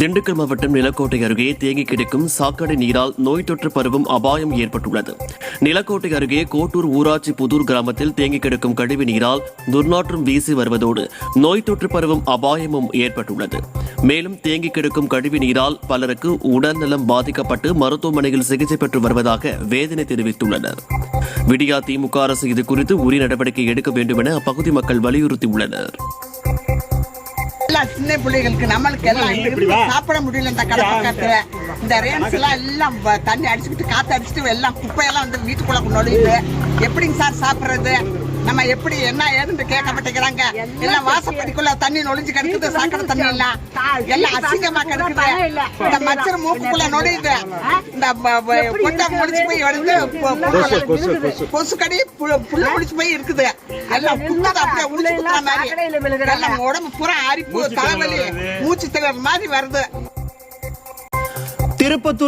திண்டுக்கல் மாவட்டம் நிலக்கோட்டை அருகே தேங்கி கிடக்கும் சாக்கடை நீரால் நோய் தொற்று பரவும் அபாயம் ஏற்பட்டுள்ளது. நிலக்கோட்டை அருகே கோட்டூர் ஊராட்சி புதூர் கிராமத்தில் தேங்கி கிடக்கும் கழிவு நீரால் துர்நாற்றம் வீசி வருவதோடு நோய் தொற்று பரவும் அபாயமும் ஏற்பட்டுள்ளது. மேலும் தேங்கி கிடக்கும் கழிவு நீரால் பலருக்கு உடல்நலம் பாதிக்கப்பட்டு மருத்துவமனையில் சிகிச்சை பெற்று வருவதாக வேதனை தெரிவித்துள்ளனர். விடியா திமுக அரசு இது குறித்து உரிய நடவடிக்கை எடுக்க வேண்டும் என அப்பகுதி மக்கள் வலியுறுத்தியுள்ளனர். எல்லாம் சின்ன பிள்ளைகளுக்கு நம்மளுக்கு எல்லாம் சாப்பிட முடியல இந்த கடை பக்கத்துல? இந்த ரேன்ஸ் எல்லாம் எல்லாம் தண்ணி அடிச்சுக்கிட்டு காத்து அடிச்சுட்டு எல்லாம் குப்பையெல்லாம் வந்து வீட்டுக்குள்ள நுழையுது. எப்படிங்க சார் சாப்பிடுறது? நம்ம எப்படி என்ன ஏதுன்னு கேட்க மாட்டேங்கிறாங்க. எல்லாம் வாசப்படிக்குள்ள தண்ணி நொழிஞ்சு கிடக்குது சாக்கடை தண்ணி எல்லாம் எல்லாம் அசிங்கமா கிடக்குது. இந்த மச்சர் மூக்குக்குள்ள நுழையுது. இந்த கொட்டை முடிச்சு போய் புழுக்கள் கொசுக்கடி புழு புல்லு முடிச்சு போய் இருக்குது. எல்லாம் புண்ணதை அப்படியே உடிச்சு குத்துற மாதிரி. எல்லாம் உடம்பு பூரா அரிப்பு தலைவலி மூச்சு திணற மாதிரி வருது. திருப்பத்தூர்